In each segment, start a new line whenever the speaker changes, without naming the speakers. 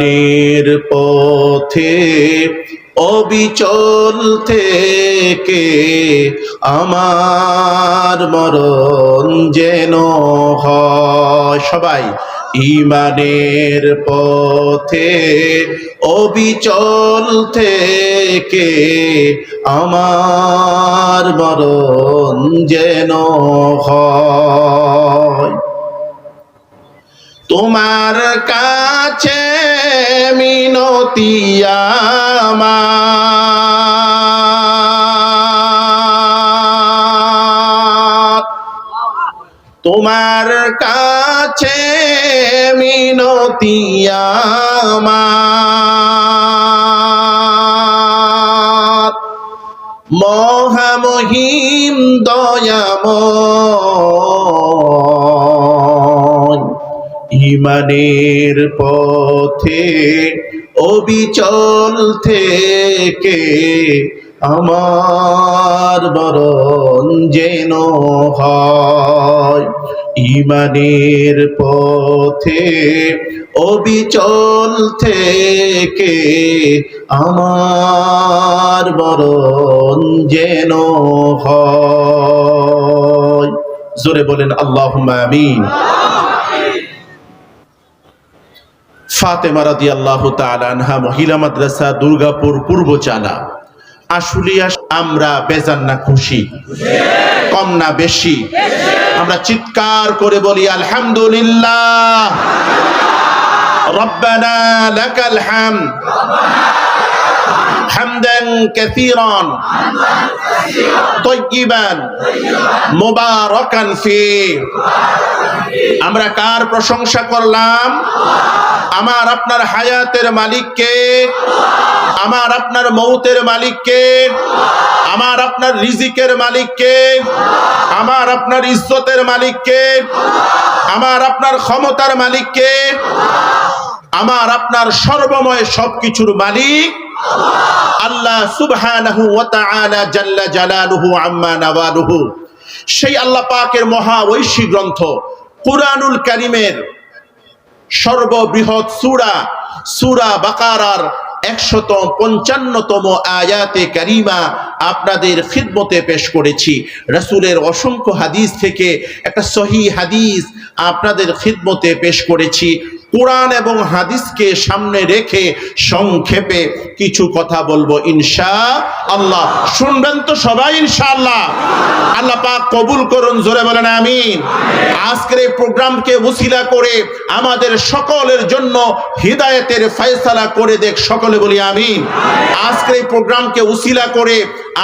নের পথে অবিচল থেকে আমার মরণ যেন সবাই, ইমানের পথে অবিচল থেকে আমার মরণ যেন হয়। তোমার কাছে মিনতি তোমার কাছে মিনতি মহামহিম দয়াময় ইমানের পথে অবিচল থেকে আমার বরণ যেন হয়। ইমানের পথে অবিচল থেকে আমার বরণ যেন হয়। জোরে বলেন আল্লাহ আমিন। ফাতেমা রাদি আল্লাহ আনহা, মহিলা মাদ্রাসা, দুর্গাপুর, পূর্ব চালা আশুলিয়া আমরা বেজান না খুশি? কম না বেশি? আমরা চিৎকার করে বলি, আলহামদুলিল্লাহ। রব্বানা লাকাল হামদ। হামদান কাসীরান। তৈবান মোবারকান ফি। আমরা কার প্রশংসা করলাম? আমার আপনার হায়াতের মালিককে, আমার আপনার মৌতের মালিককে, আমার আপনার রিজিকের মালিককে, আমার আপনার ইজ্জতের মালিককে, আমার আপনার ক্ষমতার মালিককে, আমার আপনার সর্বময় সবকিছুর মালিক আল্লাহ সুবহানাহু ওয়া তাআলা জাল্লা জালালুহু আম্মা নাওয়ালুহু। সেই আল্লাহ পাকের মহা ঐশী গ্রন্থ, কুরআনুল কারীমের সর্ববৃহৎ সূরা সূরা বাকারার একশত পঞ্চান্নতম আয়াতে কারিমা আপনাদের খিদমতে পেশ করেছি। রাসূলের অসংখ্য হাদিস থেকে একটা সহি হাদিস আপনাদের খিদমতে পেশ করেছি। কোরআন এবং হাদিসকে সামনে রেখে সংক্ষেপে কিছু কথা বলব, ইনশা আল্লাহ। শুনবেন তো সবাই, ইনশাআল্লাহ। আল্লাহ পাক কবুল করুন, জোরে বলেন আমিন। আজকের এই প্রোগ্রামকে উসিলা করে আমাদের সকলের জন্য হৃদায়তের ফয়সালা করে দেখ, সকলে বলি আমিন। আজকের এই প্রোগ্রামকে উসিলা করে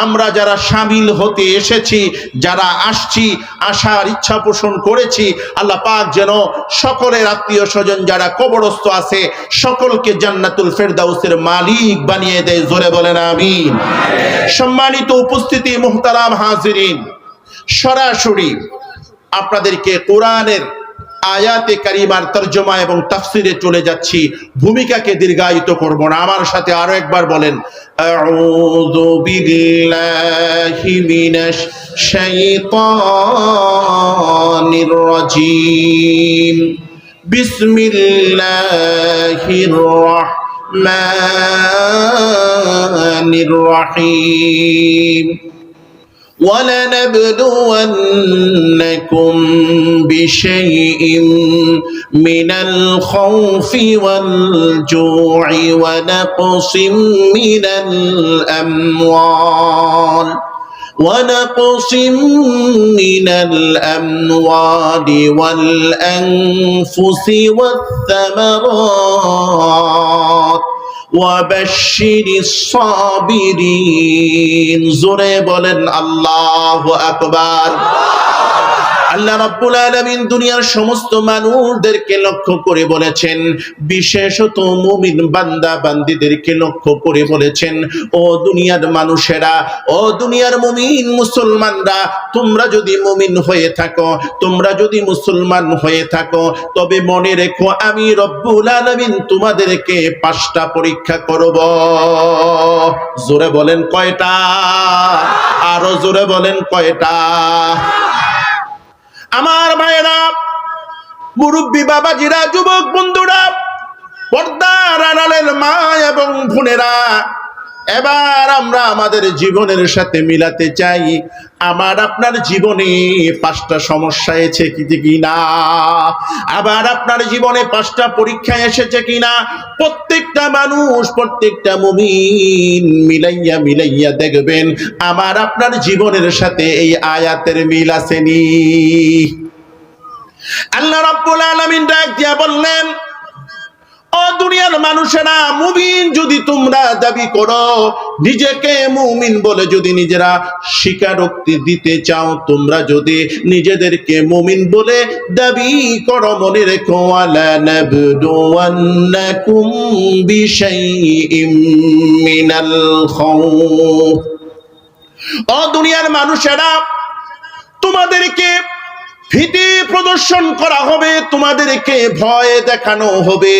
আমরা যারা সামিল হতে এসেছি, যারা আসছি আসার ইচ্ছা পোষণ করেছি, আল্লাহ পাক যেন সকলের আত্মীয় স্বজন যারা কবরস্থ আছে, সকলকে জান্নাতুল ফেরদাউসের মালিক বানিয়ে দেয়, জোরে বলেন আমিন। সম্মানিত উপস্থিতি, মুহতারাম হাজিরিন, সরাসরি আপনাদেরকে কোরআনের আয়াতে কারিমার তর্জমা এবং তাফসিরে চলে যাচ্ছি। ভূমিকাকে দীর্ঘায়িত করব না। আমার সাথে আরও একবার বলেন, আউযু বিল্লাহি মিনাশ শাইতানির রাজিম। بسم الله الرحمن الرحيم. ولنبلونكم بشيء من الخوف والجوع ونقص من الاموال. ونقص من الأموال والأنفس والثمرات وبشر الصابرين زري بولن الله أكبر আল্লাহ রাব্বুল আলামিন দুনিয়ার সমস্ত মানুষদেরকে লক্ষ্য করে বলেছেন, বিশেষত মুমিন বান্দা বান্দিদেরকে লক্ষ্য করে বলেছেন, ও দুনিয়ার মানুষেরা, ও দুনিয়ার মুমিন মুসলমানরা, তোমরা যদি মুমিন হয়ে থাকো, তোমরা যদি মুসলমান হয়ে থাকো, তবে মনে রেখো আমি রব্বুল আলামিন তোমাদেরকে পাঁচটা পরীক্ষা করব। জোরে বলেন কয়টা? আরও জোরে বলেন কয়টা? আমার ভাইয়েরা মুরব্বী বাবাজিরা যুবক বন্ধুরা পর্দার আড়ালের মা এবং বোনেরা এবার আমরা আমাদের জীবনের সাথে মিলাতে চাই। আমার আপনার জীবনে পাঁচটা সমস্যা এসেছে কি কিনা? আবার আপনার জীবনে পাঁচটা পরীক্ষা এসেছে কিনা? প্রত্যেকটা মানুষ, প্রত্যেকটা মুমিন মিলাইয়া মিলাইয়া দেখবেন, আমার আপনার জীবনের সাথে এই আয়াতের মিল আসেনি। আল্লাহ রাব্বুল আলামিন ডাক দিয়া বললেন দুনিয়ার মানুষেরা মুমিন যদি তোমরা দাবি করো, নিজেকে মুমিন বলে যদি নিজেরা স্বীকারোক্তি দিতে চাও, তোমরা যদি নিজেদেরকে মুমিন বলে দাবি করো, মনে রেখো, আলা নাবদুয়ান্নাকুম বিশাইইম দুনিয়ার মানুষেরা তোমাদেরকে ভীতি প্রদর্শন করা হবে তোমাদেরকে ভয় দেখানো হবে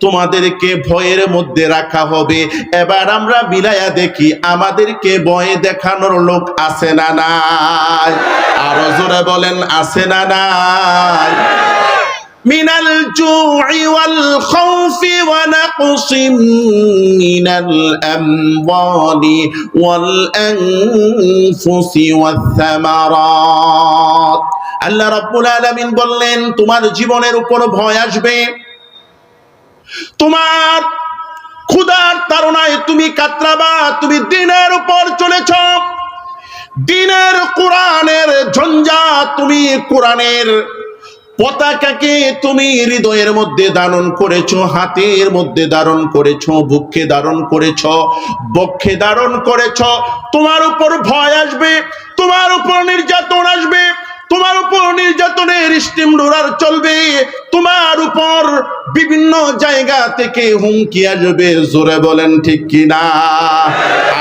তোমাদেরকে ভয়ের মধ্যে রাখা হবে এবার আমরা বিলায়া দেখি আমাদেরকে ভয় দেখানোর লোক আছে না নাই আরো জোরে বলেন আছে না নাই من الجوع والخوف ونقص من الأموال والأنفس والثمرات আল্লাহ রাব্বুল আলামিন বললেন, তোমার জীবনের উপর ভয় আসবে। তোমার ক্ষুধার তাড়নায় তুমি কাতরাবা, তুমি দিনের উপর চলেছ। দিনের কোরআনের ঝঞ্ঝা তুমি কোরআনের পতাকাকে তুমি হৃদয়ের মধ্যে ধারণ করেছ, হাতের মধ্যে ধারণ করেছ বুকে ধারণ করেছ, বক্ষে ধারণ করেছ। তোমার উপর ভয় আসবে, তোমার উপর নির্যাতন আসবে। তোমার উপর নির্যাতনের স্টিম রোলার চলবে, তোমার উপর বিভিন্ন জায়গা থেকে হুমকি আসবে। জোরে বলেন ঠিক কিনা?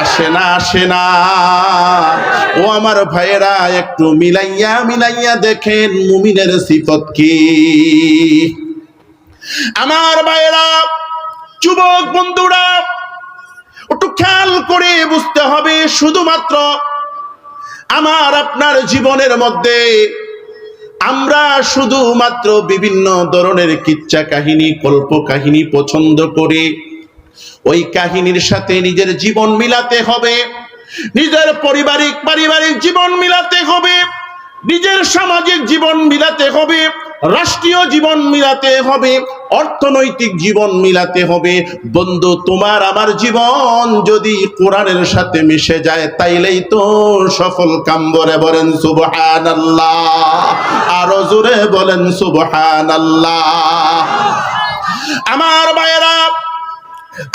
আসে না আসে না। ও আমার ভাইয়েরা, একটু মিলাইয়া মিলাইয়া দেখেন মুমিনের সিফত কি। আমার ভাইয়েরা, যুবক বন্ধুরা, একটু খেয়াল করে বুঝতে হবে, শুধুমাত্র আমার আপনার জীবনের মধ্যে আমরা শুধুমাত্র বিভিন্ন ধরনের কিচ্ছা কাহিনী, কল্প কাহিনী পছন্দ করে। ওই কাহিনীর সাথে নিজের জীবন মিলাতে হবে, নিজের পারিবারিক পারিবারিক জীবন মিলাতে হবে, নিজের সামাজিক জীবন মিলাতে হবে। রাষ্ট্রীয় জীবন মিলাতে হবে, অর্থনৈতিক জীবন মিলাতে হবে। বন্ধু, তোমার আমার জীবন যদি কোরআনের সাথে মিশে যায়, তাইলেই তো সফল কাম বলে বলেন সুবহান আল্লাহ আরও জোরে বলেন সুবহান আল্লাহ আমার ভাইয়েরা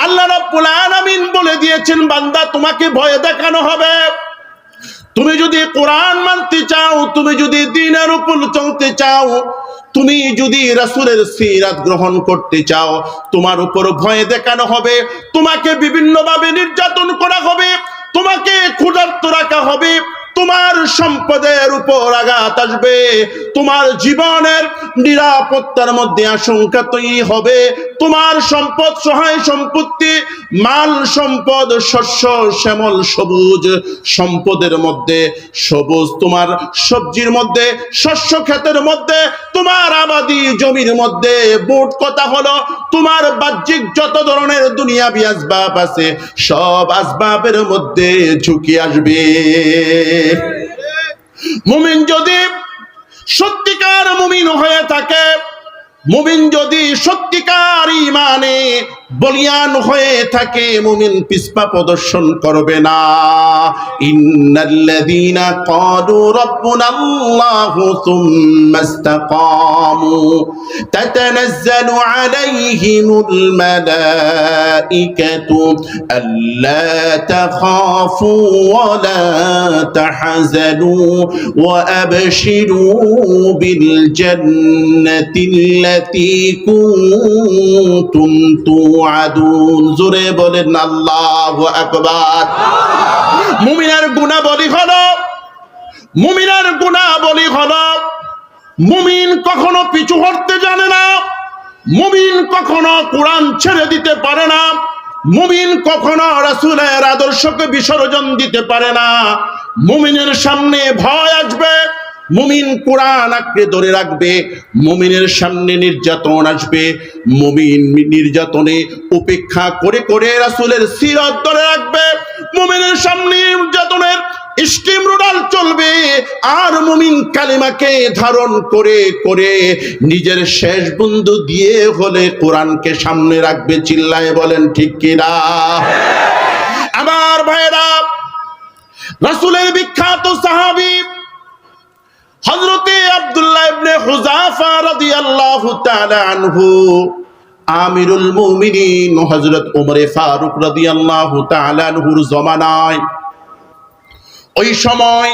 আল্লাহ রাব্বুল আলামিন বলে দিয়েছেন, বান্দা, তোমাকে ভয় দেখানো হবে। তুমি যদি কোরআন মানতে চাও, তুমি যদি দিনের উপর চলতে চাও, তুমি যদি রাসুলের সিরাত গ্রহণ করতে চাও, তোমার উপর ভয় দেখানো হবে, তোমাকে বিভিন্নভাবে নির্যাতন করা হবে, তোমাকে ক্ষুধার্ত রাখা হবে, তোমার সম্পদের উপর আঘাত আসবে, তোমার জীবনের নিরাপত্তার মধ্যে আশঙ্কা তৈরি হবে। তোমার সম্পদ, সহায় সম্পত্তি, মাল সম্পদ, শস্য, শ্যামল, সবুজ সম্পদের মধ্যে, সবুজ তোমার সবজির মধ্যে, শস্য ক্ষেতের মধ্যে, তোমার আবাদি জমির মধ্যে। বোট কথা হলো, তোমার বাহ্যিক যত ধরনের দুনিয়াবি আসবাব আছে, সব আসবাবের মধ্যে ঝুঁকি আসবে। মুমিন যদি সত্যিকার মুমিন হয়ে থাকে। মুমিন যদি সত্যিকার ইমানে বলিয়ান হয়ে থাকে, মুমিন পিসপা প্রদর্শন করবে না। ইন্নাল্লাযীনা ক্বালু রাব্বুনাল্লাহু সুম্মা ইসতাকামু তাতানাজ্জালু আলাইহিমুল মালাইকাতু আল্লা তাখাফু ওয়া লা তাহজানু ওয়া আবশিরু বিল জান্নাতিল্লাতী কুনতুম তুআদুন জোরে বলেন আল্লাহু আকবার। মুমিনের গুণাবলী হলো, মুমিনের গুণাবলী হলো, মুমিন কখনো পিছু হটতে জানে না, মুমিন কখনো কোরআন ছেড়ে দিতে পারে না, মুমিন কখনো রাসূলের আদর্শকে বিসর্জন দিতে পারে না, মুমিনের সামনে ভয় আসবে মুমিন কোরআন আঁকড়ে ধরে রাখবে, মুমিনের সামনে নির্যাতন আসবে, মুমিন নির্যাতনে উপেক্ষা করে করে রাসূলের সিরত ধরে রাখবে, মুমিনের সামনে নির্যাতনের স্টিম রোডাল চলবে, আর মুমিন কালিমাকে ধারণ করে করে নিজের শেষ বন্ধু দিয়ে হলে কোরআনকে সামনে রাখবে, চিল্লায় বলেন ঠিক কিনা আমার ভাইরা রাসূলের বিখ্যাত সাহাবী হযরতে আব্দুল্লাহ ইবনে হুযাফা রাদিয়াল্লাহু তাআলা আনহু, আমিরুল মুমিনিন হযরত ওমর ফারুক রাদিয়াল্লাহু তাআলা আনহুর জমানায়, ওই সময়,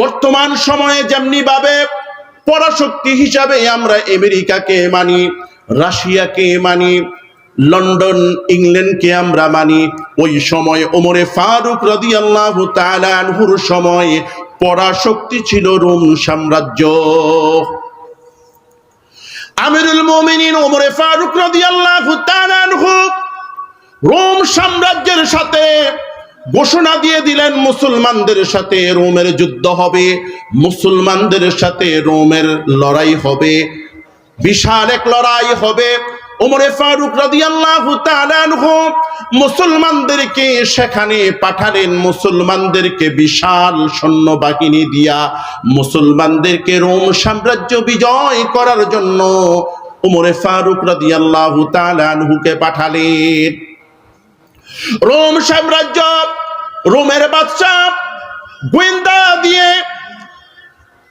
বর্তমান সময়ে যেমনি ভাবে পরাশক্তি হিসাবে আমরা আমেরিকাকে মানি, রাশিয়াকে মানি লন্ডন ইংল্যান্ডকে আমরা মানি। ওই সময় ওমরে ফারুক রদি আল্লাহ আনহুর সময় পরাশক্তি ছিল রোম সাম্রাজ্য। আমিরুল মোমিনিন ওমরে ফারুক রদি আল্লাহ রোম সাম্রাজ্যের সাথে ঘোষণা দিয়ে দিলেন, মুসলমানদের সাথে রোমের যুদ্ধ হবে, মুসলমানদের সাথে রোমের লড়াই হবে, বিশাল এক লড়াই হবে। ওমরে ফারুক রাদিয়াল্লাহু তাআলা আনহু মুসলমানদেরকে সেখানে পাঠালেন, মুসলমানদেরকে বিশাল সৈন্যবাহিনী দিয়া, মুসলমানদেরকে রোম সাম্রাজ্য বিজয় করার জন্য ওমরে ফারুক রাদিয়াল্লাহু তাআলা আনহুকে পাঠালেন। রোম সাম্রাজ্য, রোমের বাদশাহ গোয়েন্দা দিয়ে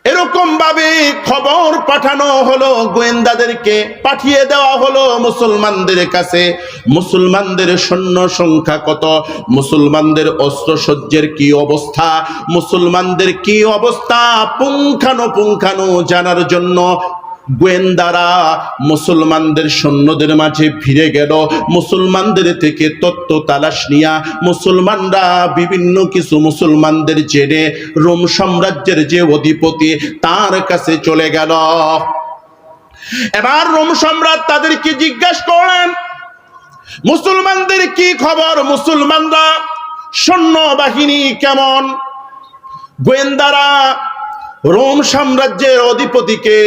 এরকম ভাবে খবর পাঠানো হলো, গোয়েন্দাদেরকে পাঠিয়ে দেওয়া হলো মুসলমানদের কাছে। মুসলমানদের সৈন্য সংখ্যা কত? মুসলমানদের অস্ত্র সজ্জের কি অবস্থা? মুসলমানদের কি অবস্থা? পুঙ্খানো পুঙ্খানো জানার জন্য গোয়েন্দারা মুসলমানদের সৈন্যদের মাঝে ফিরে গেল। মুসলমানদের থেকে তত্ত্ব তালাশ নিয়া মুসলমানরা বিভিন্ন কিছু মুসলমানদের জেনে রোম সাম্রাজ্যের যে অধিপতি তার কাছে চলে গেল। এবার রোম সম্রাট তাদেরকে জিজ্ঞাসা করলেন, মুসলমানদের কি খবর? মুসলমানরা সৈন্য বাহিনী কেমন? গোয়েন্দারা রোম সাম্রাজ্যের অধিপতিকে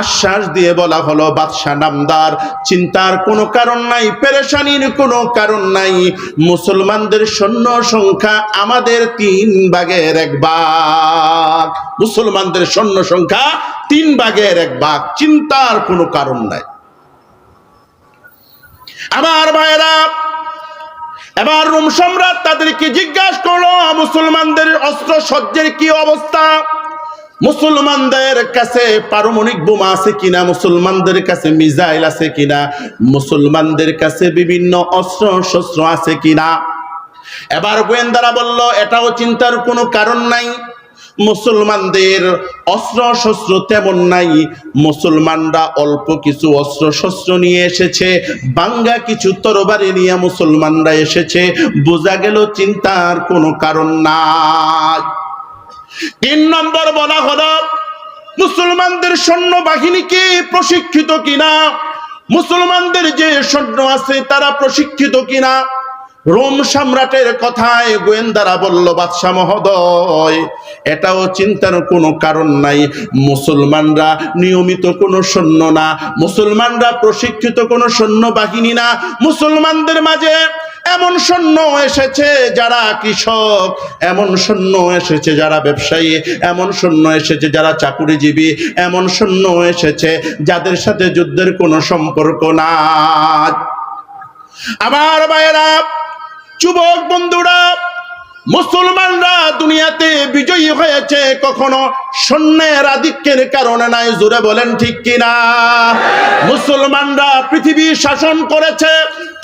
আশ্বাস দিয়ে বলা হলো, বাদশাহ নামদার, চিন্তার কোনো কারণ নাই, পেরেশানির কোনো কারণ নাই, মুসলমানদের সৈন্য সংখ্যা আমাদের তিন ভাগের এক ভাগ, মুসলমানদের সৈন্য সংখ্যা তিন ভাগের এক ভাগ, চিন্তার কোনো কারণ নাই। আমার ভাইরা এবার রোম সম্রাট তাদেরকে জিজ্ঞাসা করল, মুসলমানদের অস্ত্র সজ্জের কি অবস্থা? মুসলমানদের কাছে পারমাণবিক বোমা আছে কিনা? মুসলমানদের কাছে মিসাইল আছে কিনা? মুসলমানদের কাছে বিভিন্ন অস্ত্র শস্ত্র আছে কিনা? এবার গোয়েন্দারা বলল, এটাও চিন্তার কোনো কারণ নাই। মুসলমানদের অস্ত্র শস্ত্র তেমন নাই। মুসলমানরা অল্প কিছু অস্ত্র শস্ত্র নিয়ে এসেছে, বাঙ্গা কিছু তরবারি নিয়ে মুসলমানরা এসেছে। বোঝা গেল চিন্তার কোনো কারণ নাই। তিন নম্বর বলা হলো মুসলমানদের সৈন্য বাহিনীকে প্রশিক্ষিত কিনা? মুসলমানদের যে সৈন্য আছে তারা প্রশিক্ষিত কিনা? রোম সম্রাটের কথায় গোয়েন্দারা বলল, বাদশাহ মহোদয়, এটাও চিন্তার কোনো কারণ নাই। মুসলমানরা নিয়মিত কোনো সৈন্য না, মুসলমানরা প্রশিক্ষিত কোনো সৈন্য বাহিনী না। মুসলমানদের মাঝে এমন শূন্য এসেছে যারা কৃষক, এমন শূন্য এসেছে যারা ব্যবসায়ী, এমন শূন্য এসেছে যারা চাকুরিজীবী, এমন শূন্য এসেছে যাদের সাথে যুদ্ধের কোনো সম্পর্ক না আমার ভাইয়েরা, যুবক বন্ধুরা মুসলমানরা দুনিয়াতে বিজয়ী হয়েছে কখনো সৈন্যের আধিক্যের কারণে নাই, জোরে বলেন ঠিক কিনা? মুসলমানরা পৃথিবী শাসন করেছে,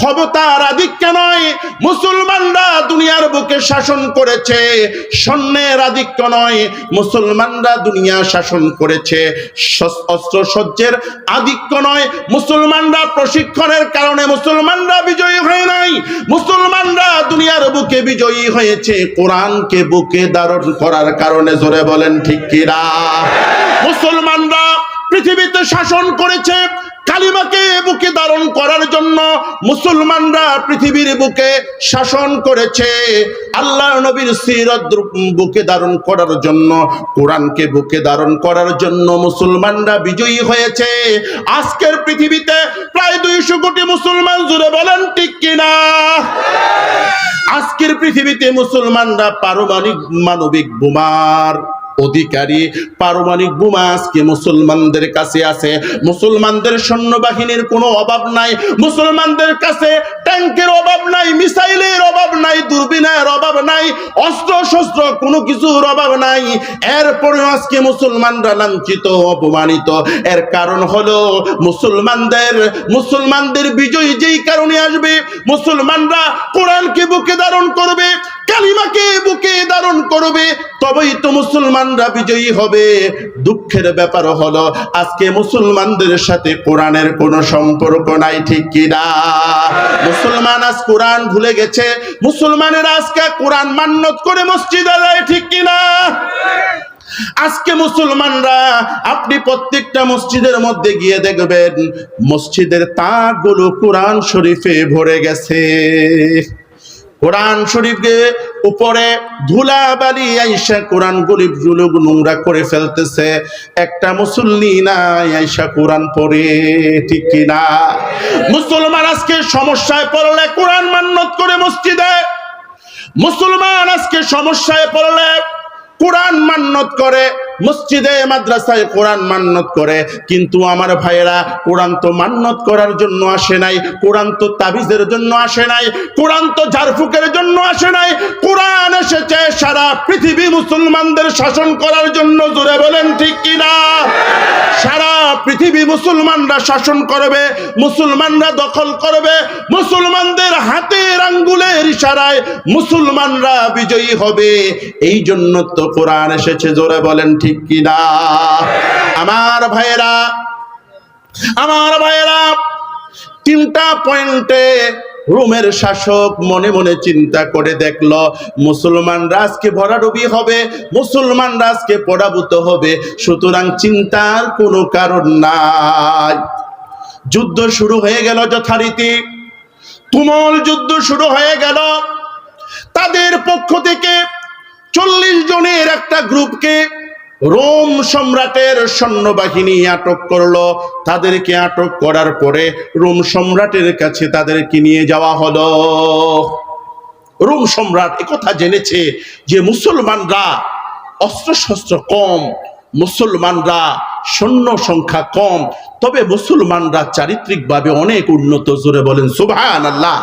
ক্ষমতার আধিক্য নয়, মুসলমানরা দুনিয়ার বুকে শাসন করেছে, সৈন্যের আধিক্য নয়, মুসলমানরা দুনিয়া শাসন করেছে। অস্ত্র সজ্জের আধিক্য নয়, মুসলমানরা প্রশিক্ষণের কারণে মুসলমানরা বিজয়ী হয় নাই, মুসলমানরা দুনিয়ার বুকে বিজয়ী হয়েছে। কোরআনকে বুকে ধারণ করার কারণে জোরে বলেন ঠিক কিরা মুসলমানরা পৃথিবীতে শাসন করেছে কালিমাকে বুকে ধারণ করার জন্য মুসলমানরা পৃথিবীর বুকে শাসন করেছে। আল্লাহ নবীর সিরত বুকে ধারণ করার জন্য, কোরআনকে বুকে ধারণ করার জন্য মুসলমানরা বিজয়ী হয়েছে। আজকের পৃথিবীতে প্রায় দুইশো কোটি মুসলমান, জুড়ে বলেন ঠিক কিনা? আজকের পৃথিবীতে মুসলমানরা পারমাণবিক মানবিক বোমার অধিকারী পারমাণবিক বোমা আজকে মুসলমানদের কাছে আছে। মুসলমানদের সৈন্যবাহিনীর কোনো অভাব নাই। মুসলমানদের কাছে ট্যাঙ্কের অভাব নাই, মিসাইলের অভাব নাই দূরবীনের অভাব নাই অস্ত্র শস্ত্র কোনো কিছুর অভাব নাই। এরপরে আজকে মুসলমানরা লাঞ্ছিত, অপমানিত। এর কারণ হলো মুসলমানদের মুসলমানদের বিজয় যেই কারণে আসবে, মুসলমানরা কোরআনকে বুকে ধারণ করবে, কালিমাকে বুকে ধারণ করবে, তবেই তো মুসলমানরা বিজয়ী হবে। দুঃখের ব্যাপার হলো, আজকে মুসলমানদের সাথে কোরআনের কোনো সম্পর্ক নাই, ঠিক কিনা মুসলমান আজ কোরআন ভুলে গেছে, মুসলমানের আজকে কোরআন মান্যত করে মসজিদে যায় ঠিক কিনা আজকে মুসলমানরা, আপনি প্রত্যেকটা মসজিদের মধ্যে গিয়ে দেখবেন, মসজিদের তাকগুলো কোরআন শরীফে ভরে গেছে। কোরআন শরীফকে উপরে ধুলা বালি আইসা কোরআন গরিব জুলুক নোংরা করে ফেলতেছে। একটা মুসল্লি নাই আইসা কোরআন পড়ে, ঠিক কিনা মুসলমান আজকে সমস্যায় পড়লে কোরআন মান্যত করে মসজিদে। মুসলমান আজকে সমস্যায় পড়লে কোরআন মান্যত করে। মসজিদে, মাদ্রাসায় কোরআন মান্যত করে, কিন্তু আমার ভাইয়েরা কোরআন তো মান্যত করার জন্য আসে নাই, কোরআন তো তাবিজের জন্য আসে নাই, কোরআন তো ঝাড়ফুকের জন্য আসে নাই, কোরআন এসেছে সারা পৃথিবী মুসলমানদের শাসন করার জন্য, জোরে বলেন ঠিক কিনা? সারা পৃথিবী মুসলমানরা শাসন করবে, মুসলমানরা দখল করবে, মুসলমানদের হাতের আঙ্গুলের ইশারায় মুসলমানরা বিজয়ী হবে এই জন্য তো কোরআন এসেছে, জোরে বলেন ঠিক কিনা? আমার ভাইয়েরা আমার ভাইয়েরা, তিনটা পয়েন্টে রোমের শাসক মনে মনে চিন্তা করে দেখল মুসলমানরা আজকে ভরাডুবি হবে মুসলমানরা আজকে পরাভূত হবে, সুতরাং চিন্তার কোনো কারণ নাই। যুদ্ধ শুরু হয়ে গেল যথারীতি। তুমল যুদ্ধ শুরু হয়ে গেল। তাদের পক্ষ থেকে চল্লিশ জনের একটা গ্রুপকে রোম সম্রাটের সৈন্যবাহিনী আটক করল। তাদেরকে আটক করার পরে রোম সম্রাটের কাছে তাদেরকে নিয়ে যাওয়া হলো। রোম সম্রাট একথা জেনেছে যে মুসলমানরা অস্ত্রশস্ত্র কম, মুসলমানরা সৈন্য সংখ্যা কম, তবে মুসলমানরা চারিত্রিকভাবে অনেক উন্নত। জোরে বলেন সুবহান আল্লাহ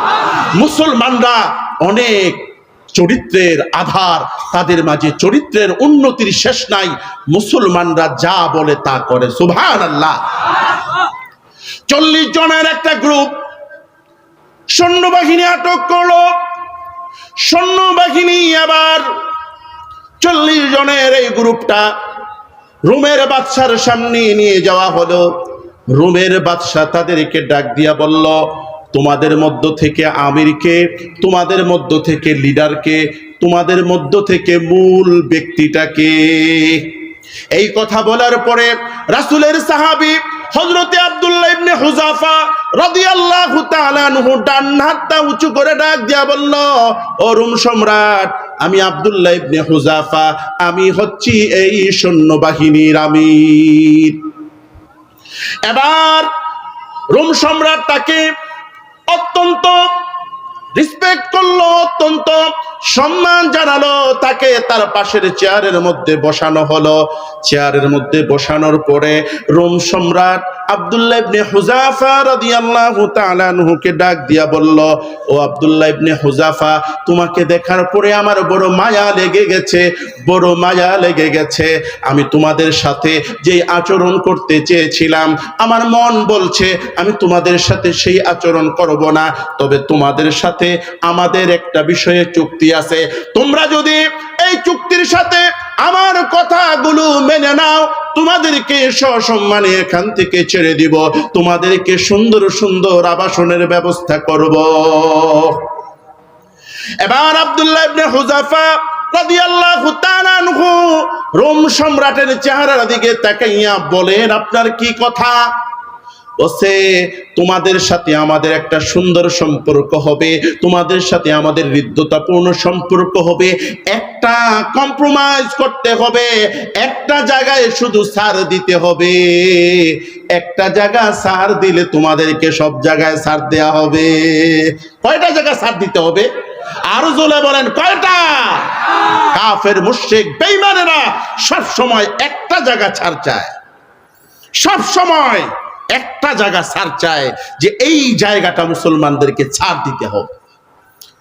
মুসলমানরা অনেক চরিত্রের আধার, তাদের মাঝে চরিত্রের উন্নতির শেষ নাই। মুসলমানরা যা বলে তা করে। সুবহান আল্লাহ চল্লিশ জনের একটা গ্রুপ সৈন্যবাহিনী আটক করল। সৈন্যবাহিনী আবার চল্লিশ জনের এই গ্রুপটা রুমের বাদশার সামনে নিয়ে যাওয়া হলো। রুমের বাদশাহ তাদেরকে ডাক দিয়া বলল তোমাদের মধ্য থেকে আমিরকে, তোমাদের মধ্য থেকে লিডারকে, তোমাদের মধ্য থেকে মূল ব্যক্তিটাকে। এই কথা বলার পরে রাসুলের সাহাবী হজরতে আব্দুল্লাহ ইবনে হুযাফা রাদিয়াল্লাহু তাআলা আনহু ডান হাতটা উঁচু করে ডাক দিয়া বলল, ও রোম সম্রাট, আমি আব্দুল্লাহ ইবনে হুযাফা, আমি হচ্ছি এই সৈন্যবাহিনীর আমির। এবার রোম সম্রাট তাকে অত্যন্ত রিসপেক্ট করল অত্যন্ত সম্মান জানালো, তাকে তার পাশের চেয়ারের মধ্যে বসানো হলো। চেয়ারের মধ্যে বসানোর পরে রোম সম্রাট দেখার পরে আমার বড় মায়া লেগে গেছে, বড় মায়া লেগে গেছে। আমি তোমাদের সাথে যে আচরণ করতে চেয়েছিলাম, আমার মন বলছে, আমি তোমাদের সাথে সেই আচরণ করব না। তবে তোমাদের সাথে আমাদের একটা বিষয়ে চুক্তি আছে। তোমরা যদি এই চুক্তির সাথে আমার কথাগুলো মেনে নাও, তোমাদেরকে সসম্মানে এখান থেকে ছেড়ে দিব। তোমাদেরকে সুন্দর সুন্দর আবাসনের ব্যবস্থা করব। এবার আব্দুল্লাহ ইবনে হুজাফা রাদিয়াল্লাহু তাআলা রোম সম্রাটের চেহারার দিকে তাকাইয়া বলেন, আপনার কি কথা? বসে, তোমাদের সাথে আমাদের একটা সুন্দর সম্পর্ক হবে, তোমাদের সাথে আমাদের হৃদ্যতাপূর্ণ সম্পর্ক হবে, একটা কম্প্রোমাইজ করতে হবে, একটা জায়গায় শুধু সার দিতে হবে, একটা জায়গা সার দিলে তোমাদেরকে সব জায়গায় সার দেয়া হবে। কয়টা জায়গা সার দিতে হবে? আরও জোলে বলেন, কয়টা? কাফের, মুশরিক, বেঈমানেরা সব সময় একটা জায়গা ছাড় চায়। সব সময় একটা জায়গা ছাড় চায় যে এই জায়গাটা মুসলমানদেরকে ছাড় দিতে হবে।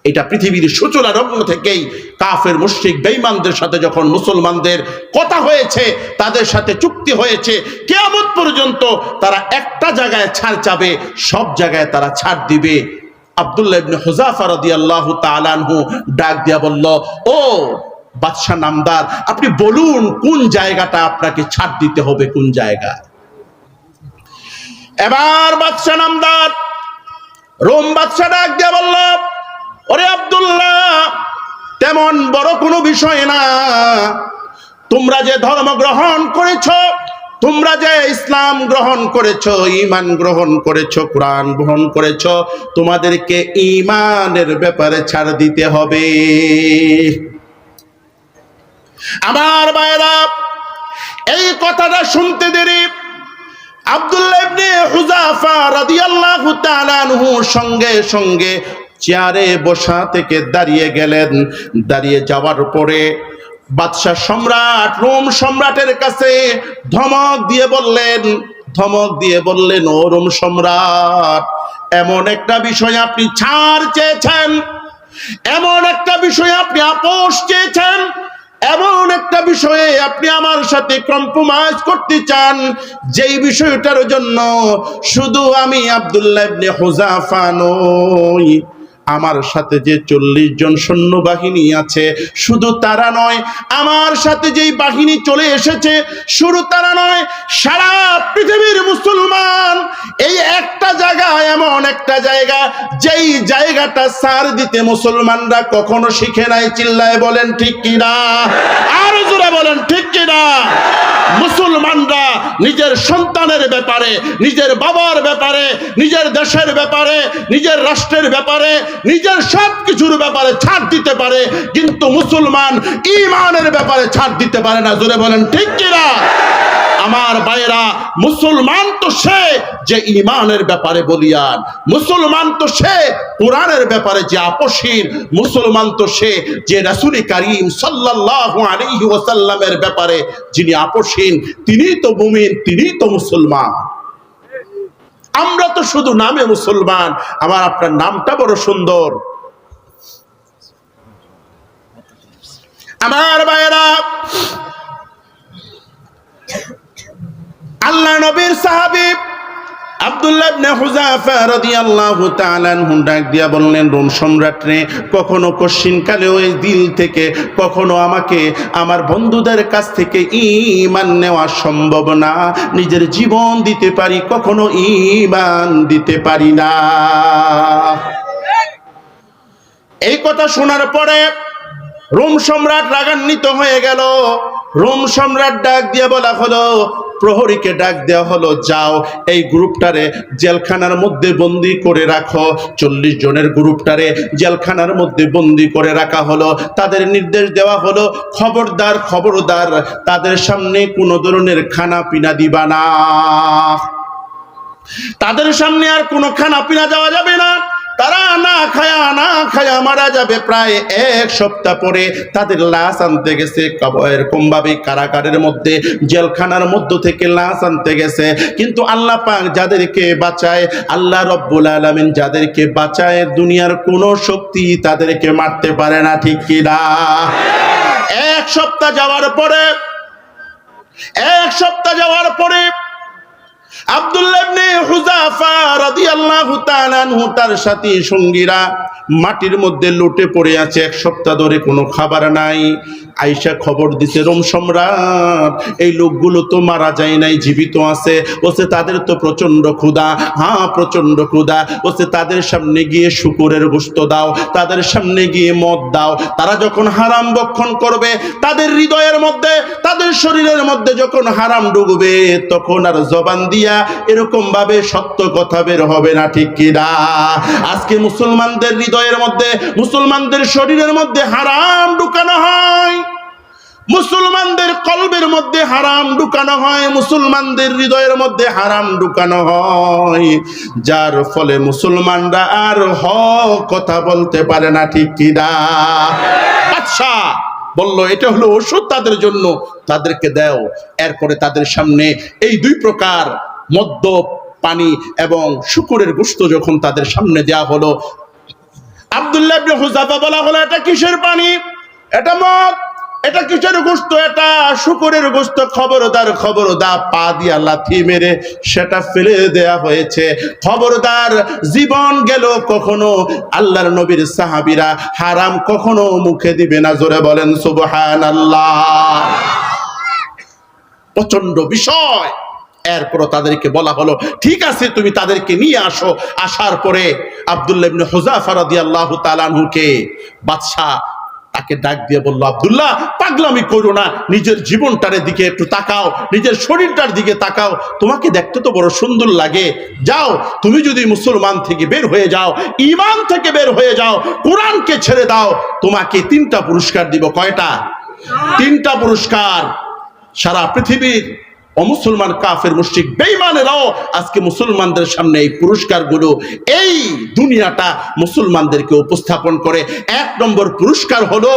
এটা পৃথিবীর সূচনা লগ্ন থেকেই কাফের, মুশরিক, বেঈমানদের সাথে যখন মুসলমানদের কথা হয়েছে, তাদের সাথে চুক্তি হয়েছে, কেয়ামত পর্যন্ত তারা একটা জায়গায় ছাড় চাবে, সব জায়গায় তারা ছাড় দিবে। আব্দুল্লাহ ইবনে হুজাফা রাদিয়াল্লাহু তাআলা আনহু ডাক দিয়া বলল, ও বাদশাহ নামদার, আপনি বলুন কোন জায়গাটা আপনাকে ছাড় দিতে হবে, কোন জায়গায়? এবার বাদশাহ নামদার। রোম বাদশাহ ডাক দিয়া বলল, ওরে আব্দুল্লাহ, তেমন বড় কোনো বিষয় না। তোমরা যে ধর্ম গ্রহণ করেছ, তোমরা যে ইসলাম গ্রহণ করেছ ইমান গ্রহণ করেছ, কোরআন গ্রহণ করেছ, তোমাদেরকে ইমানের ব্যাপারে ছাড় দিতে হবে। আমার ভাইরা, এই কথাটা শুনতে দেরি। আব্দুল্লাহ সঙ্গে সঙ্গে চেয়ারে বসা থেকে দাঁড়িয়ে গেলেন। দাঁড়িয়ে যাওয়ার পরে বাদশাহ সম্রাট, রোম সম্রাটের কাছে ধমক দিয়ে বললেন, ধমক দিয়ে বললেন, ও রোম সম্রাট, এমন একটা বিষয় আপনি ছাড় চেয়েছেন, এমন একটা বিষয় আপনি আপোষ চেয়েছেন এমন একটা বিষয়ে আপনি আমার সাথে কম্প্রোমাইজ করতে চান, যেই বিষয়টার জন্য শুধু আমি আব্দুল্লাহ ইবনে হুজাফা নই। আমার সাথে যে চল্লিশ জন সৈন্যবাহিনী আছে, শুধু তারা নয়, আমার সাথে যেই বাহিনী চলে এসেছে, শুধু তারা নয়, সারা পৃথিবীর মুসলমান। এই একটা জায়গা, এমন একটা জায়গা, যেই জায়গাটা সার দিতে মুসলমানরা কখনো শিখে নাই, চিল্লায় বলেন ঠিক কিনা? বলেন ঠিক কিনা? মুসলমানরা নিজের সন্তানের ব্যাপারে, নিজের বাবার ব্যাপারে, নিজের দেশের ব্যাপারে, নিজের রাষ্ট্রের ব্যাপারে, নিজের সব কিছুর ব্যাপারে ছাড় দিতে পারে, কিন্তু মুসলমান ইমানের ব্যাপারে ছাড় দিতে পারে না। জোরে বলেন, ঠিক কিনা? আমার ভাইয়েরা, মুসলমান তো সে যে ইমানের ব্যাপারে বলিয়ান, মুসলমান তো সে কোরআনের ব্যাপারে যে আপসীর মুসলমান তো সে যে রাসুল করিম সাল্লাল্লাহু আলাইহি ওয়াসাল্লামের ব্যাপারে যিনি আপসীন, তিনি তো মুমিন, তিনি তো মুসলমান। আমরা তো শুধু নামে মুসলমান, আমার আপনার নামটা বড় সুন্দর। আমার ভাইয়েরা আল্লাহ নবীর সাহাবী আব্দুল্লাহ ইবনে হুযাফা রাদিয়াল্লাহু তাআলা ডাক দিয়া বললেন, রোম সম্রাট রে কখনো ওই দিল থেকে কখনো আমাকে, আমার বন্ধুদের কাছ থেকে সম্ভব না। নিজের জীবন দিতে পারি, কখনো ঈমান দিতে পারি না। এই কথা শোনার পরে রোম সম্রাট রাগান্বিত হয়ে গেল। রোম সম্রাট ডাক দিয়ে বলা হলো প্রহরীকে ডাক দেওয়া হলো, যাও, এই গ্রুপটারে জেলখানার মধ্যে বন্দি করে রাখো। চল্লিশ জনের গ্রুপটারে জেলখানার মধ্যে বন্দি করে রাখা হলো। তাদের নির্দেশ দেওয়া হলো, খবরদার খবরদার, তাদের সামনে কোনো ধরনের খানা পিনা দিবা না। তাদের সামনে আর কোনো খানা পিনা যাওয়া যাবে না। তারা না খায়া না খায়া মারা যাবে প্রায় এক সপ্তাহ পরে। তাদের লাশ আনতে গেছে এরকম ভাবে কারাগারের মধ্যে, জেলখানার মধ্য থেকে লাশ আনতে গেছে। কিন্তু আল্লাহ পাক যাদেরকে বাঁচায়, আল্লাহ রব্বুল আলামিন যাদেরকে বাঁচায়, দুনিয়ার কোনো শক্তি তাদেরকে মারতে পারে না, ঠিক কিনা এক সপ্তাহ যাওয়ার পরে, এক সপ্তাহ যাওয়ার পরে তার সঙ্গীরা মাটির মধ্যে পড়ে আছে। এক সপ্তাহ ধরে কোনো খাবার নাই। খবর দিছে, রোম সম্রাট, এই লোকগুলো তো মারা যায় নাই, জীবিত আছে। বলছে, তাদের তো প্রচণ্ড ক্ষুধা। হ্যাঁ প্রচণ্ড ক্ষুধা। বলছে, তাদের সামনে গিয়ে শুকুরের গোস্ত দাও, তাদের সামনে গিয়ে মদ দাও। তারা যখন হারাম বক্ষণ করবে, তাদের হৃদয়ের মধ্যে তাদের শরীরের মধ্যে যখন হারাম ডুববে, তখন আর জবান দিয়া এরকম ভাবে সত্য কথা বের হবে না, ঠিক কিনা আজকে মুসলমানদের হৃদয়ের মধ্যে, মুসলমানদের শরীরের মধ্যে হারাম ঢুকানো হয়। মুসলমানদের কলবের মধ্যে হারাম ঢুকানো হয়, মুসলমানদের হৃদয়ের মধ্যে হারাম ঢুকানো হয়। যার ফলে মুসলমানরা আর হ কথা বলতে পারে না, ঠিক কিনা আচ্ছা বলল, এটা হলো ওষুধ তাদের জন্য, তাদেরকে দেও। এরপরে তাদের সামনে এই দুই প্রকার মদ্য, পানি এবং শুকুরের গুস্ত যখন তাদের সামনে দেয়া হলো, আব্দুল্লাহ হুযাফা বলা হলো, এটা কিসের পানি? এটা মদ? এটা কিসের গোস্ত? এটা শুকুরের গোস্ত, খবরদার খবরদার পা দিয়া লাথি মেরে সেটা ফেলে দেয়া হয়েছে। খবরদার, জীবন গেল কখনো? আল্লাহর নবীর সাহাবীরা হারাম কখনো মুখে দিবে না, জোরে বলেন সুবহানাল্লাহ। প্রচণ্ড বিষয়। এরপর তাদেরকে বলা হলো, ঠিক আছে, তুমি তাদেরকে নিয়ে আসো। আসার পরে আব্দুল্লাহ ইবনে হুযাফা রাদিয়াল্লাহু তাআলা আনহুকে বাদশা তাকে ডাক দিয়ে বলল, আবদুল্লাহ, পাগলামি করো না। নিজের জীবনটার দিকে একটু তাকাও, নিজের শরীরটার দিকে তাকাও। তোমাকে দেখতে তো বড় সুন্দর লাগে। যাও, তুমি যদি মুসলমান থেকে বের হয়ে যাও ইমান থেকে বের হয়ে যাও, কোরআনকে ছেড়ে দাও। তোমাকে তিনটা পুরস্কার দিব। কয়টা? তিনটা পুরস্কার। সারা পৃথিবীর অমুসলমান কাফের মুশ্রিক বেইমানেরাও আজকে মুসলমানদের সামনে এই পুরস্কারগুলো, এই দুনিয়াটা মুসলমানদেরকে উপস্থাপন করে। এক নম্বর পুরস্কার হলো,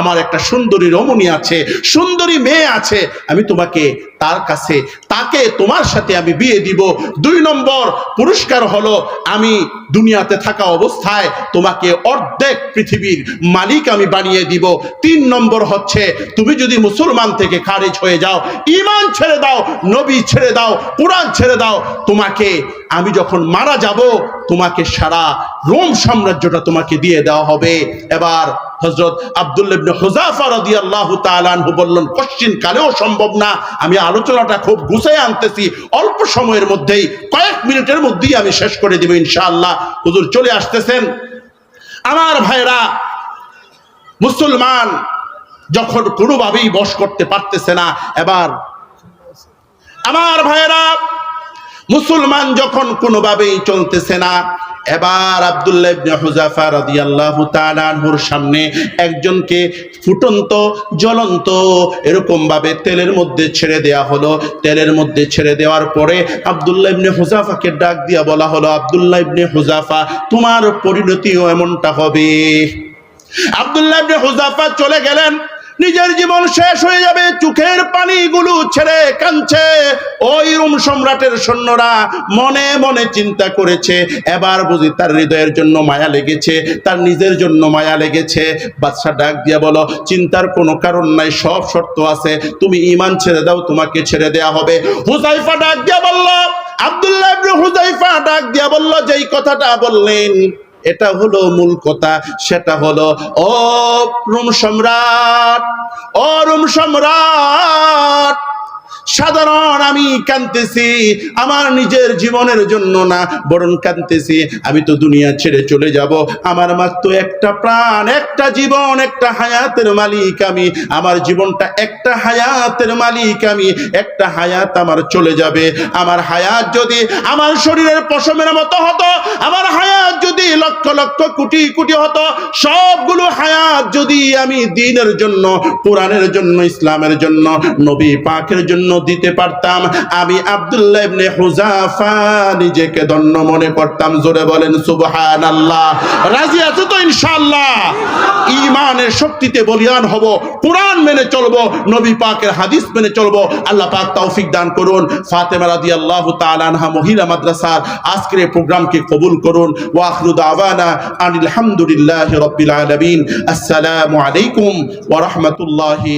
আমার একটা সুন্দরী রমণী আছে, সুন্দরী মেয়ে আছে, আমি তোমাকে তার কাছে, তাকে তোমার সাথে আমি বিয়ে দিব। দুই নম্বর পুরস্কার হলো, আমি দুনিয়াতে থাকা অবস্থায় তোমাকে অর্ধেক পৃথিবীর মালিক আমি বানিয়ে দিব। তিন নম্বর হচ্ছে, তুমি যদি মুসলমান থেকে খারিজ হয়ে যাও ইমান ছেড়ে দাও, নবী ছেড়ে দাও, কোরআন ছেড়ে দাও, তোমাকে আমি যখন মারা যাব, তোমাকে সারা রোম সাম্রাজ্যটা তোমাকে দিয়ে দেওয়া হবে। এবার হজরত আব্দুল্লাহ ইবনে হুযাফা রাদিয়াল্লাহু তাআলা বললেন, কোশ্চিন কালেও সম্ভব না, আমি আলোচনাটা খুব গুছাই আনতেছি। অল্প সময়ের মধ্যেই, কয়েক মিনিটের মধ্যেই আমি শেষ করে দেব ইনশাআল্লাহ। হুজুর চলে আসতেছেন। আমার ভাইরা, মুসলমান যখন কোনোভাবেই বস করতে পারতেছে না, এবার আমার ভাইরা মুসলমান যখন কোনোভাবেই চলতেছে না, এবার আব্দুল্লাহ আনহুর সামনে একজনকে ফুটন্ত, জ্বলন্ত এরকম ভাবে তেলের মধ্যে ছেড়ে দেয়া হলো। তেলের মধ্যে ছেড়ে দেওয়ার পরে আব্দুল্লাহ ইবনে হুযাফাকে ডাক দিয়া বলা হলো, আব্দুল্লাহ ইবনে হুযাফা তোমার পরিণতিও এমনটা হবে। আব্দুল্লাহ ইবনে হুযাফা চলে গেলেন। নিজের জীবন শেষ হয়ে যাবে, চোখের পানিগুলো ছেড়ে কাঁদছে। ওই রুম সম্রাটের সৈন্যরা মনে মনে চিন্তা করেছে, এবার বুঝি তার হৃদয়ের জন্য মায়া লেগেছে, তার নিজের জন্য মায়া লেগেছে। বাদশা ডাক দিয়া বলো, চিন্তার কোনো কারণ নাই, সব শর্ত আছে, তুমি ইমান ছেড়ে দাও, তোমাকে ছেড়ে দেয়া হবে। হুজাইফা ডাক দিয়া বলল, আব্দুল্লাহ হুজাইফা ডাক দিয়া বলল, যেই কথাটা বললেন এটা হলো মূল কথা সেটা হলো ও রুম সম্রাট ও রুম সম্রাট। সাধারণ আমি কানতেছি আমার নিজের জীবনের জন্য না, বরং কানতেছি আমি তো দুনিয়া ছেড়ে চলে যাব। আমার মাত্র একটা প্রাণ, একটা জীবন, একটা হায়াতের মালিক আমি। আমার জীবনটা একটা হায়াতের মালিক আমি, একটা হায়াত আমার চলে যাবে। আমার হায়াত যদি আমার শরীরের পশমের মতো হতো, আমার হায়াত যদি লক্ষ লক্ষ কোটি কোটি হতো, সবগুলো হায়াত যদি আমি দিনের জন্য, কোরআনের জন্য, ইসলামের জন্য, নবী পাকের জন্য দিতে পারতাম। আমি আব্দুল্লাহ ইবনে হুজাফা নিজেকে ধন্য মনে করতাম। জোরে বলেন, সুবহানাল্লাহ। রাজি আছো তো ইনশাআল্লাহ? ঈমানের শক্তিতে বলিয়ান হব, কোরআন মেনে চলবো, নবী পাকের হাদিস মেনে চলবো। আল্লাহ পাক তৌফিক দান করুন। ফাতেমা রাদিয়াল্লাহু তাআলা আনহা মহিলা মাদ্রাসার আজকের এই প্রোগ্রামকে কবুল করুন। ওয়া আখিরু দাওয়ানা আনিল হামদুলিল্লাহি আসসালামু আলাইকুম ওয়া রাহমাতুল্লাহি